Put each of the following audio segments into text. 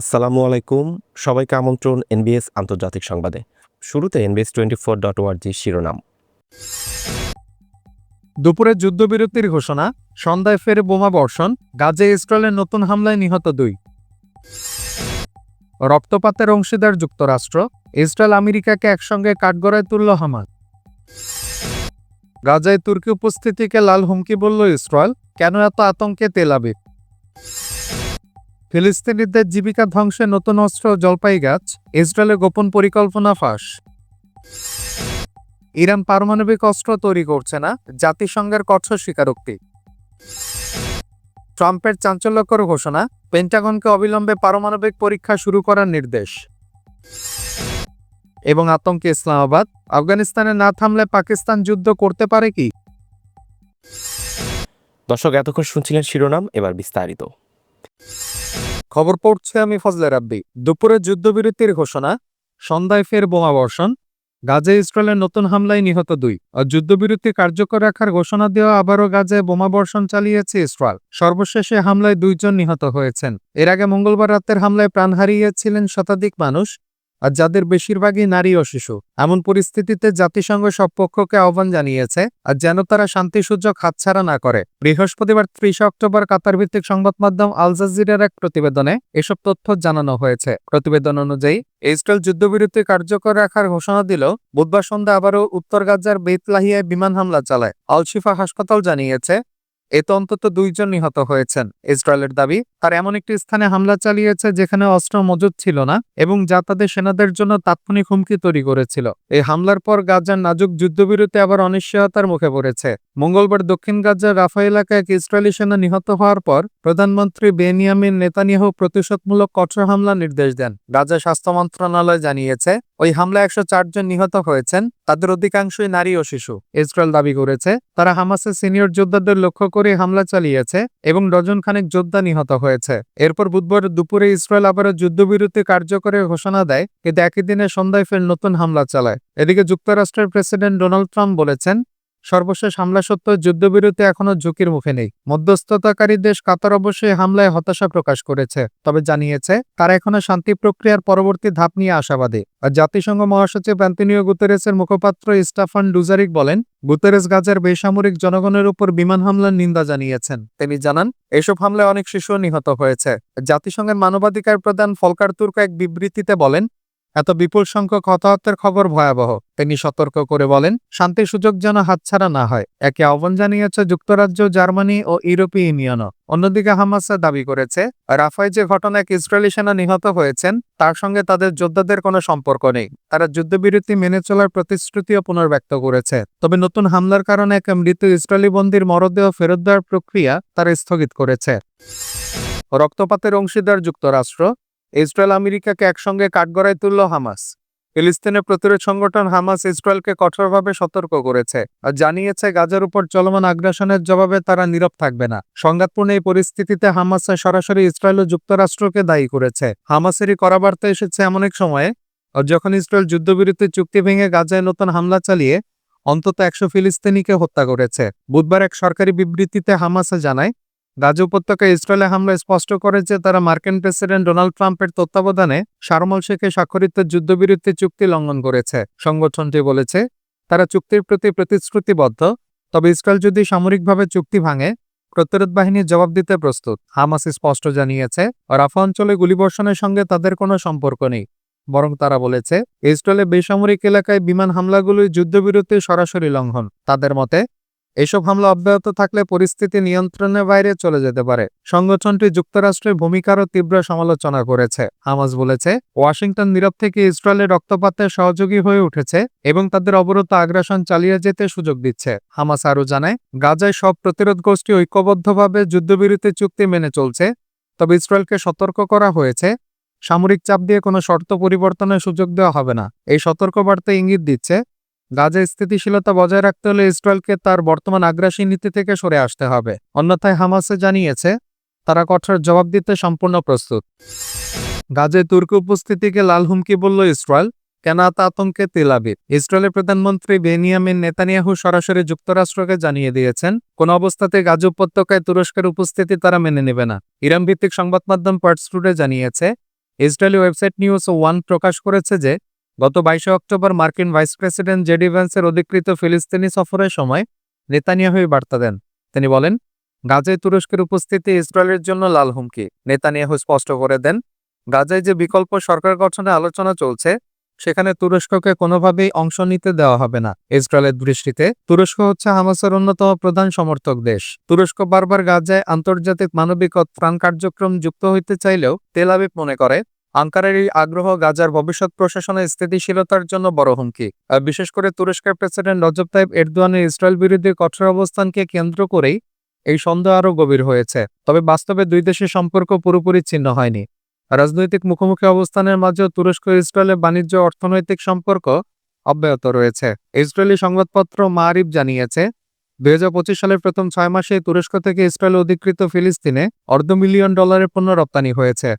আসসালামু আলাইকুম। সবাইকে আমন্ত্রণ এনবিএস আন্তর্জাতিক সংবাদে। শুরুতে এনবিএস টোয়েন্টি ফোর ডট ওয়ার্জি শিরোনাম। দুপুরে যুদ্ধবিরতির ঘোষণা, সন্ধ্যায় ফের বোমা বর্ষণ, গাজে ইসরায়েলের নতুন হামলায় নিহত দুই। রক্তপাতের অংশীদার যুক্তরাষ্ট্র, ইসরায়েল আমেরিকাকে একসঙ্গে কাঠগড়ায় তুলল হামাস। গাজায় তুর্কি উপস্থিতিকে লাল হুমকি বলল ইসরায়েল, কেন এত আতঙ্কে তেলাবিব ফিলিস্তিনিদের জীবিকা ধ্বংসে নতুন অস্ত্র জলপাই গাছ, ইসরায়েলের গোপন পরিকল্পনা ফাঁস। ইরান পারমাণবিক অস্ত্র তৈরি করছে না, জাতিসংঘের কঠোর স্বীকারোক্তি। ট্রাম্পের চাঞ্চল্যকর ঘোষণা, পেন্টাগনকে অবিলম্বে পারমাণবিক পরীক্ষা শুরু করার নির্দেশ। এবং আতঙ্কে ইসলামাবাদ, আফগানিস্তানে না থামলে পাকিস্তান যুদ্ধ করতে পারে কি? দর্শক, এতক্ষণ শুনছিলেন শিরোনাম, এবার বিস্তারিত। খবর পড়ছে আমি ফজলে রাব্বি। দুপুরে যুদ্ধবিরতির ঘোষণা, সন্ধ্যায় ফের বোমা বর্ষণ, গাজে ইসরায়েলের নতুন হামলায় নিহত দুই। আর যুদ্ধবিরতি কার্যকর রাখার ঘোষণা দেওয়া আবারও গাজে বোমা বর্ষণ চালিয়েছে ইসরায়েল। সর্বশেষে হামলায় দুইজন নিহত হয়েছেন। এর আগে মঙ্গলবার রাতের হামলায় প্রাণ হারিয়েছিলেন শতাধিক মানুষ। আর যাদের বেশিরভাগই নারী ও শিশু। এমন পরিস্থিতিতে জাতিসংঘ সব পক্ষকে আহ্বান জানিয়েছে আর যেন তারা শান্তি সূচক হাতছাড়া না করে। বৃহস্পতিবার ত্রিশে অক্টোবর কাতার ভিত্তিক সংবাদ মাধ্যম আল জাজিরার এক প্রতিবেদনে এসব তথ্য জানানো হয়েছে। প্রতিবেদন অনুযায়ী, ইসরায়েল যুদ্ধবিরতি কার্যকর রাখার ঘোষণা দিল, বুধবার সন্ধ্যা আবারও উত্তর গাজার বেতলাহিয়ায় বিমান হামলা চালায়। আলশিফা হাসপাতাল জানিয়েছে এতে অন্তত দুইজন নিহত হয়েছেন ইসরায়েলের দাবি। তার এমন একটি স্থানে হামলা চালিয়েছে যেখানে অস্ত্র মজুদ ছিল না এবং যা তাদের সেনাদের জন্য তাৎক্ষণিক হুমকি তৈরি করেছিল। এই হামলার পর গাজার নাজুক যুদ্ধবিরতি আবার অনিশ্চয়তার মুখে পড়েছে। মঙ্গলবার দক্ষিণ গাজার রাফা এলাকায় এক ইসরায়েলি সেনা নিহত হওয়ার পর প্রধানমন্ত্রী বেনিয়ামিন নেতানিয়াহু প্রতিশোধমূলক কঠোর হামলা নির্দেশ দেন। গাজা স্বাস্থ্য মন্ত্রণালয় জানিয়েছে, ওই হামলায় একশো জন নিহত হয়েছেন, তাদের অধিকাংশই নারী ও শিশু। ইসরায়েল দাবি করেছে, তারা হামাসের সিনিয়র যোদ্ধাদের লক্ষ্য করে হামলা চালিয়েছে এবং ডজন খানেক যোদ্ধা নিহত হয়েছে। এরপর বুধবার দুপুরে ইসরায়েল আবারও যুদ্ধবিরতি কার্যকরের ঘোষণা দেয়, কিন্তু একই দিনে সন্ধ্যায় ফের নতুন হামলা চালায়। এদিকে যুক্তরাষ্ট্রের প্রেসিডেন্ট ডোনাল্ড ট্রাম্প বলেছেন সর্বশেষ হামলা সত্ত্বেও যুদ্ধবিরতি এখনও ঝুঁকির মুখে নেই। মধ্যস্থতাকারী দেশ কাতার অবশ্যই হামলায় হতাশা প্রকাশ করেছে, তবে জানিয়েছে তারা এখনও শান্তি প্রক্রিয়ার পরবর্তী ধাপ নিয়ে আশাবাদী। আর জাতিসংঘ মহাসচিব অ্যান্টনিও গুতেরেসের মুখপাত্র স্টাফান ডুজারিক বলেন, গুতেরেস গাজার বেসামরিক জনগণের উপর বিমান হামলার নিন্দা জানিয়েছেন। তিনি জানান, এসব হামলায় অনেক শিশু নিহত হয়েছে। জাতিসংঘের মানবাধিকার প্রধান ফলকার তুর্ক এক বিবৃতিতে বলেন এত বিপুল সংখ্যক হতাহতের খবর ভয়াবহ। তিনি সতর্ক করে বলেন শান্তি সুযোগ যেন হাতছাড়া না হয়। একে আহ্বান জানিয়েছে যুক্তরাজ্য, জার্মানি ও ইউরোপীয় ইউনিয়নও। অন্যদিকে হামাসা দাবি করেছে, রাফায় যে ঘটনায় ইসরায়েলি সেনা নিহত হয়েছেন, তার সঙ্গে তাদের যোদ্ধাদের কোনো সম্পর্ক নেই। তারা যুদ্ধবিরতি মেনে চলার প্রতিশ্রুতিও পুনর্ব্যক্ত করেছে। তবে নতুন হামলার কারণে এক মৃত ইসরায়েলি বন্দির মরদেহ ফেরত দেওয়ার প্রক্রিয়া তারা স্থগিত করেছে। রক্তপাতের অংশীদার যুক্তরাষ্ট্র ইসরায়েল আমেরিকাকে একসঙ্গে কাঠগড়ায় তুলল হামাস। ফিলিস্তিনের প্রতিরোধ সংগঠন হামাস ইসরায়েলকে কঠোরভাবে সতর্ক করেছে আর জানিয়েছে, গাজার উপর চলমান আগ্রাসনের জবাবে তারা নীরব থাকবে না। সংঘাতপূর্ণ এই পরিস্থিতিতে হামাস সরাসরি ইসরায়েল ও যুক্তরাষ্ট্রকে দায়ী করেছে। হামাসেরই করা বার্তা এসেছে এমন এক সময়ে যখন ইসরায়েল যুদ্ধবিরতির চুক্তি ভেঙে গাজায় নতুন হামলা চালিয়ে অন্তত একশো ফিলিস্তিনিকে হত্যা করেছে। বুধবার এক সরকারি বিবৃতিতে হামাসে জানায় গাজা উপত্যকায় ইসরায়েলের হামলা স্পষ্ট করে যে তারা মার্কিন প্রেসিডেন্ট ডোনাল্ড ট্রাম্পের তত্ত্বাবধানে শারমল শেখে স্বাক্ষরিত যুদ্ধবিরতি চুক্তি লঙ্ঘন করেছে। সংগঠনটি বলেছে, তারা চুক্তির প্রতি প্রতিশ্রুতিবদ্ধ, তবে ইসরায়েল যদি সামরিকভাবে চুক্তি ভাঙে, প্রতিরোধ বাহিনী জবাব দিতে প্রস্তুত। হামাস স্পষ্ট জানিয়েছে, রাফা অঞ্চলে গুলিবর্ষণের সঙ্গে তাদের কোনো সম্পর্ক নেই। বরং তারা বলেছে, ইসরায়েলের বেসামরিক এলাকায় বিমান হামলাগুলোই যুদ্ধবিরতির সরাসরি লঙ্ঘন। তাদের মতে এসব হামলা অব্যাহত থাকলে পরিস্থিতি নিয়ন্ত্রণের বাইরে চলে যেতে পারে। সংগঠনটি যুক্তরাষ্ট্রের ভূমিকারও তীব্র সমালোচনা করেছে। হামাস বলেছে, ওয়াশিংটন নীরব থেকে ইসরায়েলের রক্তপাতে সহযোগী হয়ে উঠেছে এবং তাদের অবরোধ আগ্রাসন চালিয়ে যেতে সুযোগ দিচ্ছে। হামাস আরও জানায়, গাজায় সব প্রতিরোধ গোষ্ঠী ঐক্যবদ্ধভাবে যুদ্ধবিরতি চুক্তি মেনে চলছে, তবে ইসরায়েলকে সতর্ক করা হয়েছে। সামরিক চাপ দিয়ে কোনো শর্ত পরিবর্তনের সুযোগ দেওয়া হবে না। এই সতর্কবার্তা ইঙ্গিত দিচ্ছে গাজায় স্থিতিশীলতা বজায় রাখতে হলে ইসরায়েলকে তার বর্তমান আগ্রাসী নীতি থেকে সরে আসতে হবে। অন্যথায় হামাসে জানিয়েছে, তারা কঠোর জবাব দিতে সম্পূর্ণ প্রস্তুত। গাজায় তুর্কি উপস্থিতিকে লাল হুমকি বলল ইসরায়েল, কেন এত আতঙ্কে তেলাবিদ ইসরায়েলের প্রধানমন্ত্রী বেনিয়ামিন নেতানিয়াহু সরাসরি যুক্তরাষ্ট্রকে জানিয়ে দিয়েছেন, কোন অবস্থাতে গাজ উপত্যকায় তুরস্কের উপস্থিতি তারা মেনে নেবে না। ইরান ভিত্তিক সংবাদ মাধ্যম পার্টস টুডে জানিয়েছে, ইসরায়েলি ওয়েবসাইট নিউজ ওয়ান প্রকাশ করেছে যে গত বাইশে অক্টোবর মার্কিন ভাইস প্রেসিডেন্ট জেডি ভ্যান্সের অধিকৃত ফিলিস্তিনি সফরের সময় নেতানিয়াহুই বার্তা দেন। তিনি বলেন, গাজায় তুরস্কের উপস্থিতি ইসরায়েলের জন্য লাল হুমকি। নেতানিয়াহু স্পষ্ট করে দেন, গাজায় যে বিকল্প সরকার গঠনে আলোচনা চলছে, সেখানে তুরস্ককে কোনোভাবেই অংশ নিতে দেওয়া হবে না। ইসরায়েলের দৃষ্টিতে তুরস্ক হচ্ছে হামাসের অন্যতম প্রধান সমর্থক দেশ। তুরস্ক বারবার গাজায় আন্তর্জাতিক মানবিক ত্রাণ কার্যক্রম যুক্ত হইতে চাইলেও তেল মনে করে আঙ্কারের এই আগ্রহ গাজার ভবিষ্যৎ প্রশাসনের স্থিতিশীলতার জন্য বড় হুমকি। বিশেষ করে তুরস্কের প্রেসিডেন্ট রজব তাইব এরদোয়ানের ইসরায়েল বিরুদ্ধে কঠোর অবস্থানকে কেন্দ্র করেই এই সন্দেহ আরও গভীর হয়েছে। তবে বাস্তবে দুই দেশের সম্পর্ক পুরোপুরি ছিন্ন হয়নি। রাজনৈতিক মুখোমুখি অবস্থানের মাঝেও তুরস্ক ইসরায়েলের বাণিজ্য অর্থনৈতিক সম্পর্ক অব্যাহত রয়েছে। ইসরায়েলি সংবাদপত্র মারিফ জানিয়েছে, দুই হাজার পঁচিশ সালের প্রথম ছয় মাসে তুরস্ক থেকে ইসরায়েল অধিকৃত ফিলিস্তিনে অর্ধ মিলিয়ন ডলারের পণ্য রপ্তানি হয়েছে।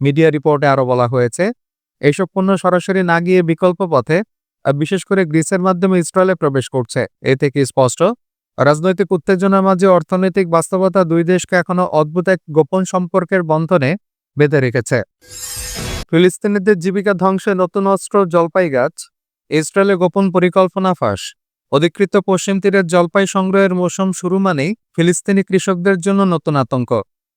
মিডিয়া রিপোর্টে আরও বলা হয়েছে, এইসব পণ্য সরাসরি না গিয়ে বিকল্প পথে বিশেষ করে গ্রিসের মাধ্যমে ইসরায়েলে প্রবেশ করছে। এ থেকে স্পষ্ট। রাজনৈতিক উত্তেজনার মাঝে অর্থনৈতিক বাস্তবতা দুই দেশকে এখনও অদ্ভুত এক গোপন সম্পর্কের বন্ধনে বেঁধে রেখেছে। ফিলিস্তিনিদের জীবিকা ধ্বংসে নতুন অস্ত্র, জলপাই গাছ ইসরায়েলে গোপন পরিকল্পনা ফাঁস। অধিকৃত পশ্চিম তীরের জলপাই সংগ্রহের মৌসুম শুরু মানেই ফিলিস্তিনি কৃষকদের জন্য নতুন আতঙ্ক।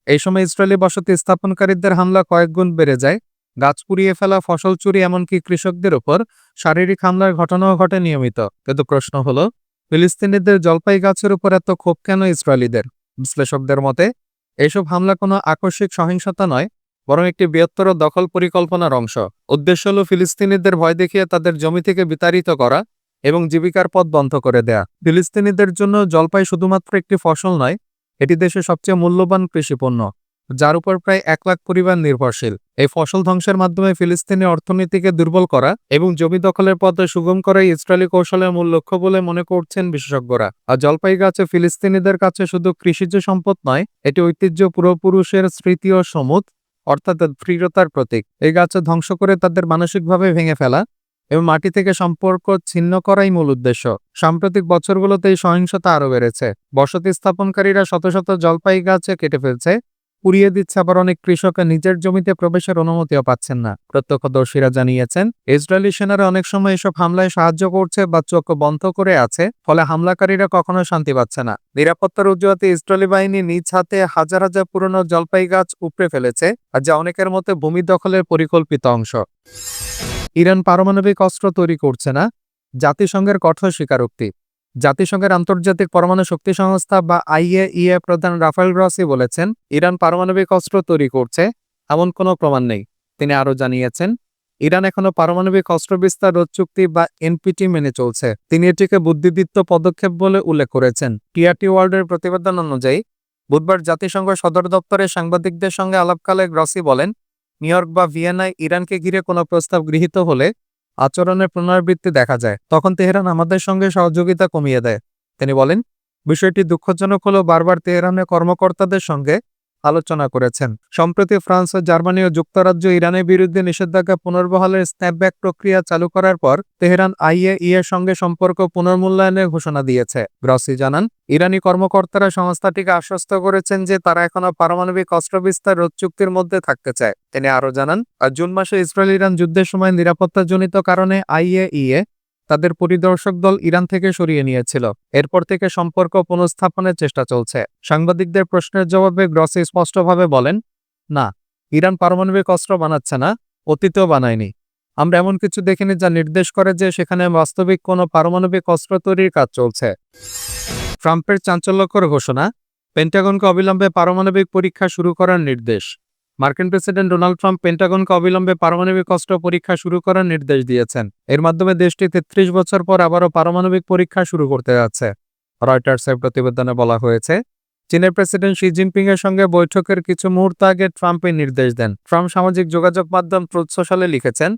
এই সময় ইসরায়েলি বসতি স্থাপনকারীদের হামলা কয়েকগুণ বেড়ে যায়। গাছ পুড়িয়ে ফেলা, ফসল চুরি, এমনকি কৃষকদের উপর শারীরিক হামলার ঘটনাও ঘটে নিয়মিত। কিন্তু প্রশ্ন হলো, ফিলিস্তিনিদের জলপাই গাছের উপর এত ক্ষোভ কেন ইসরায়েলিদের? বিশ্লেষকদের মতে এইসব হামলা কোনো আকস্মিক সহিংসতা নয়, বরং একটি বৃহত্তর দখল পরিকল্পনার অংশ। উদ্দেশ্য হল ফিলিস্তিনিদের ভয় দেখিয়ে তাদের জমি থেকে বিতাড়িত করা এবং জীবিকার পথ বন্ধ করে দেয়া। ফিলিস্তিনিদের জন্য জলপাই শুধুমাত্র একটি ফসল নয় এটি দেশের সবচেয়ে মূল্যবান কৃষিপণ্য যার উপর প্রায় এক লাখ পরিবার নির্ভরশীল। এই ফসল ধ্বংসের মাধ্যমে ফিলিস্তিনি অর্থনীতিকে দুর্বল করা এবং জমি দখলের পথে সুগম করাই ইসরায়েলি কৌশলের মূল লক্ষ্য বলে মনে করছেন বিশেষজ্ঞরা। আর জলপাই গাছে ফিলিস্তিনিদের কাছে শুধু কৃষিজ সম্পদ নয়, এটি ঐতিহ্য পূর্বপুরুষের স্মৃতি ও সমুদ, অর্থাৎ দৃঢ়তার প্রতীক। এই গাছে ধ্বংস করে তাদের মানসিকভাবে ভেঙে ফেলা এবং মাটি থেকে সম্পর্ক ছিন্ন করাই মূল উদ্দেশ্য। সাম্প্রতিক বছরগুলোতে এই সহিংসতা আরও বেড়েছে। বসতি স্থাপনকারীরা শত শত জলপাই গাছে কেটে ফেলছে। পুড়িয়ে দিচ্ছে আবার অনেক কৃষক নিজের জমিতে প্রবেশের অনুমতিও পাচ্ছেন না। প্রত্যক্ষদর্শীরা জানিয়েছেন, ইসরায়েলি সেনারা অনেক সময় এসব হামলায় সাহায্য করছে বা চোখ বন্ধ করে আছে, ফলে হামলাকারীরা কখনো শান্তি পাচ্ছে না। নিরাপত্তার অজুহাতে ইসরায়েলি বাহিনী নিজ হাতে হাজার হাজার পুরনো জলপাই গাছ উপড়ে ফেলেছে, আর যা অনেকের মতে ভূমি দখলের পরিকল্পিত অংশ। ইরান পারমাণবিক অস্ত্র তৈরি করছে না, জাতিসংঘের কঠোর স্বীকারোক্তি। জাতিসংঘের আন্তর্জাতিক পরমাণু শক্তি সংস্থা বা আইএইএ প্রধান রাফেল গ্রসি বলেছেন, ইরান পারমাণবিক অস্ত্র তৈরি করছে, এমন কোনো প্রমাণ নেই। তিনি আরও জানিয়েছেন, ইরান এখনও পারমাণবিক অস্ত্র বিস্তার রোধ চুক্তি বা এনপিটি মেনে চলছে। তিনি এটিকে বুদ্ধিদীপ্ত পদক্ষেপ বলে উল্লেখ করেছেন। টিআরটি ওয়ার্ল্ডের প্রতিবেদন অনুযায়ী, বুধবার জাতিসংঘ সদর দপ্তরে সাংবাদিকদের সঙ্গে আলাপকালে গ্রসি বলেন নিউ ইয়র্ক বা ভিয়েনায় ইরানকে ঘিরে কোনো প্রস্তাব গৃহীত হলে আচরণের পুনরাবৃত্তি দেখা যায়। তখন তেহরান আমাদের সঙ্গে সহযোগিতা কমিয়ে দেয়। তিনি বলেন, বিষয়টি দুঃখজনক হলেও বারবার তেহরানের কর্মকর্তাদের সঙ্গে আলোচনা করেছেন। সম্প্রতি ফ্রান্স ও জার্মানি ও যুক্তরাজ্য ইরানের বিরুদ্ধে নিষেধাজ্ঞা পুনর্বহালের স্ন্যাপব্যাক প্রক্রিয়া চালু করার পর তেহরান আইএ এর সঙ্গে সম্পর্ক পুনর্মূল্যায়নের ঘোষণা দিয়েছে। গ্রসি জানান, ইরানি কর্মকর্তারা সংস্থাটিকে আশ্বস্ত করেছেন যে তারা এখনও পারমাণবিক অস্ত্র বিস্তার রোধ চুক্তির মধ্যে থাকতে চায়। তিনি আরও জানান আর জুন মাসে ইসরায়েল ইরান যুদ্ধের সময় নিরাপত্তাজনিত কারণে আইএইএ তাদের পরিদর্শক দল ইরান থেকে সরিয়ে নিয়েছিল। এরপর থেকে সম্পর্ক পুনঃস্থাপনের চেষ্টা চলছে। সাংবাদিকদের প্রশ্নের জবাবে গ্রসি স্পষ্টভাবে বলেন, না, ইরান পারমাণবিক অস্ত্র বানাচ্ছে না, অতীতেও বানায়নি। আমরা এমন কিছু দেখিনি যা নির্দেশ করে যে সেখানে বাস্তবিক কোনো পারমাণবিক অস্ত্র তৈরির কাজ চলছে। ট্রাম্পের চাঞ্চল্যকর ঘোষণা, পেন্টাগনকে অবিলম্বে পারমাণবিক পরীক্ষা শুরু করার নির্দেশ। মার্কিন প্রেসিডেন্ট ডোনাল্ড ট্রাম্প পেন্টাগনকে অবিলম্বে পারমাণবিক অস্ত্র পরীক্ষা শুরু করার নির্দেশ দিয়েছেন। এর মাধ্যমে দেশটি তেত্রিশ বছর পর আবারও পারমাণবিক পরীক্ষা শুরু করতে যাচ্ছে। রয়টার্সের প্রতিবেদনে বলা হয়েছে, চীনের প্রেসিডেন্ট শি জিনপিং এর সঙ্গে বৈঠকের কিছু মুহূর্ত আগে ট্রাম্প এই নির্দেশ দেন। ট্রাম্প সামাজিক যোগাযোগ মাধ্যম ট্রুথ সোশ্যালে লিখেছেন,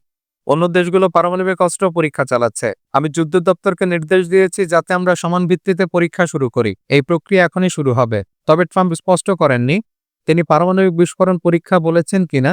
অন্য দেশগুলো পারমাণবিক অস্ত্র পরীক্ষা চালাচ্ছে। আমি যুদ্ধ দপ্তরকে নির্দেশ দিয়েছি যাতে আমরা সমান ভিত্তিতে পরীক্ষা শুরু করি। এই প্রক্রিয়া এখনই শুরু হবে। তবে ট্রাম্প স্পষ্ট করেননি তিনি পারমাণবিক বিস্ফোরণ পরীক্ষা বলেছেন কিনা,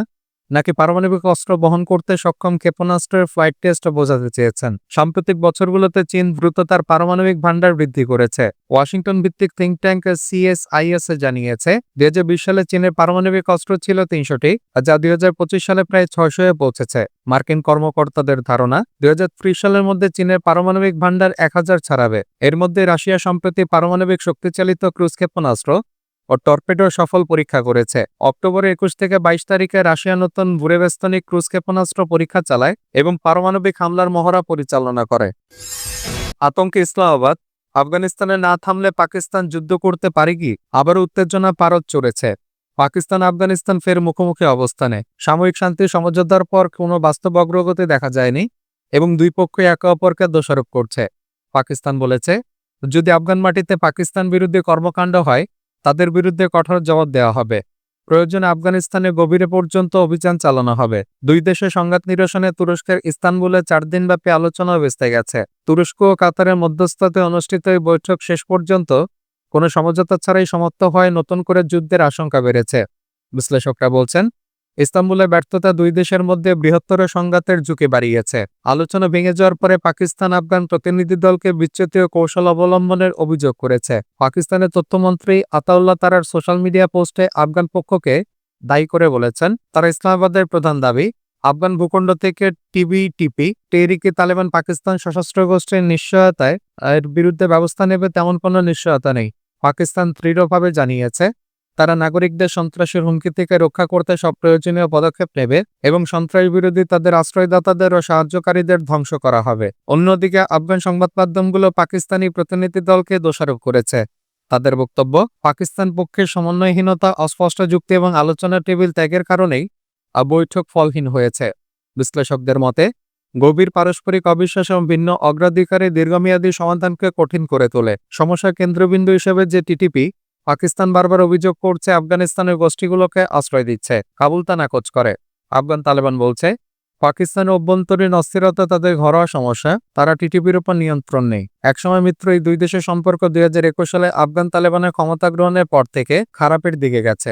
নাকি পারমাণবিক অস্ত্র বহন করতে সক্ষম ক্ষেপণাস্ত্রের ফ্লাইট টেস্ট বোঝাতে চেয়েছেন? সাম্প্রতিক বছরগুলোতে চীন দ্রুত তার পারমাণবিক ভান্ডার বৃদ্ধি করেছে। ওয়াশিংটন ভিত্তিক থিঙ্ক ট্যাঙ্ক সিএসআইএস জানিয়েছে, দুই হাজার বিশ সালে চীনের পারমাণবিক অস্ত্র ছিল তিনশোটি যা দুই হাজার পঁচিশ সালে প্রায় ছয়শো এ পৌঁছেছে। মার্কিন কর্মকর্তাদের ধারণা, দুই হাজার ত্রিশ সালের মধ্যে চীনের পারমাণবিক ভান্ডার এক হাজার ছাড়াবে। এর মধ্যে রাশিয়া সম্প্রতি পারমাণবিক শক্তিচালিত ক্রুজ ক্ষেপণাস্ত্র ও টর্পেডোর সফল পরীক্ষা করেছে। অক্টোবর একুশ থেকে বাইশ তারিখে রাশিয়া নতুন বুরেবেস্তনিক ক্রুজ ক্ষেপণাস্ত্র পরীক্ষা চালায় এবং পারমাণবিক হামলার মহড়া পরিচালনা করে। আতঙ্কে ইসলামাবাদ, আফগানিস্তানে না থামলে পাকিস্তান যুদ্ধ করতে পারে কি? আবারও উত্তেজনা পারদ চড়েছে। পাকিস্তান আফগানিস্তান ফের মুখোমুখি অবস্থানে। সাময়িক শান্তি সমঝোতার পর কোনো বাস্তব অগ্রগতি দেখা যায়নি এবং দুই পক্ষই একে অপরকে দোষারোপ করছে। পাকিস্তান বলেছে, যদি আফগান মাটিতে পাকিস্তান বিরুদ্ধে কর্মকাণ্ড হয় তাদের বিরুদ্ধে কঠোর জবাব দেওয়া হবে। প্রয়োজনে আফগানিস্তানে গভীরে পর্যন্ত অভিযান চালানো হবে। দুই দেশের সংঘাত নিরসনে তুরস্কের ইস্তানবুলে চার দিনব্যাপী আলোচনা বেসতে গেছে। তুরস্ক ও কাতারের মধ্যস্থতে অনুষ্ঠিত এই বৈঠক শেষ পর্যন্ত কোনো সমঝোতা ছাড়াই সমাপ্ত হয়, নতুন করে যুদ্ধের আশঙ্কা বেড়েছে। বিশ্লেষকরা বলছেন ইস্তাম্বুলে ব্যর্থতা দুই দেশের মধ্যে বৃহত্তর সংঘাতের ঝুঁকি বাড়িয়েছে। আলোচনা ভেঙে যাওয়ার পরে পাকিস্তান আফগান প্রতিনিধি দলকে বিচ্যুতীয় কৌশল অবলম্বনের অভিযোগ করেছে। পাকিস্তানের তথ্যমন্ত্রী আতাউল্লাহ তারার সোশ্যাল মিডিয়া পোস্টে আফগান পক্ষকে দায়ী করে বলেছেন, তারা ইসলামাবাদের প্রধান দাবি, আফগান ভূখণ্ড থেকে টিবি টিপি টেরিকে তালেবান পাকিস্তান সশস্ত্র গোষ্ঠীর নিশ্চয়তায়, এর বিরুদ্ধে ব্যবস্থা নেবে তেমন কোনো নিশ্চয়তা নেই। পাকিস্তান দৃঢ়ভাবে জানিয়েছে তারা নাগরিকদের সন্ত্রাসের হুমকি থেকে রক্ষা করতে সব প্রয়োজনীয় পদক্ষেপ নেবে এবং সন্ত্রাস বিরোধী তাদের আশ্রয়দাতাদের ও সাহায্যকারীদের ধ্বংস করা হবে। অন্যদিকে আফগান সংবাদ মাধ্যমগুলো পাকিস্তানি প্রতিনিধি দলকে দোষারোপ করেছে। তাদের বক্তব্য, পাকিস্তান পক্ষের সমন্বয়হীনতা, অস্পষ্ট যুক্তি এবং আলোচনা টেবিল ত্যাগের কারণেই বৈঠক ফলহীন হয়েছে। বিশ্লেষকদের মতে, গভীর পারস্পরিক অবিশ্বাস এবং ভিন্ন অগ্রাধিকারে দীর্ঘমেয়াদী সমাধানকে কঠিন করে তোলে। সমস্যা কেন্দ্রবিন্দু হিসেবে যে টিটিপি পাকিস্তান বারবার অভিযোগ করছে, আফগানিস্তানের গোষ্ঠীগুলোকে আশ্রয় দিচ্ছে। কাবুল তা নাকচ করে। আফগান তালেবান বলছে, পাকিস্তানের অভ্যন্তরীণ অস্থিরতা, তাদের ঘরোয়া সমস্যা, তারা টিটিপির উপর নিয়ন্ত্রণ নেই। একসময় মিত্র এই দুই দেশের সম্পর্ক দুই হাজার একুশ সালে আফগান তালেবানের ক্ষমতা গ্রহণের পর থেকে খারাপের দিকে গেছে।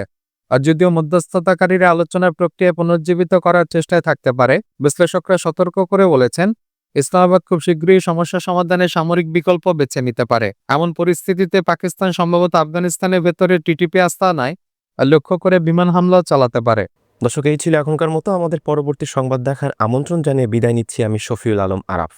আর যদিও মধ্যস্থতাকারীরা আলোচনার প্রক্রিয়া পুনর্জীবিত করার চেষ্টায় থাকতে পারে, বিশ্লেষকরা সতর্ক করে বলেছেন ইসলামাবাদ খুব শীঘ্রই সমস্যা সমাধানে সামরিক বিকল্প বেছে নিতে পারে। এমন পরিস্থিতিতে পাকিস্তান সম্ভবত আফগানিস্তানের ভেতরে টিটিপি আস্তানায় লক্ষ্য করে বিমান হামলা চালাতে পারে। দর্শক, এই ছিল এখনকার মতো। আমাদের পরবর্তী সংবাদ দেখার আমন্ত্রণ জানিয়ে বিদায় নিচ্ছি আমি শফিউল আলম আরাফ।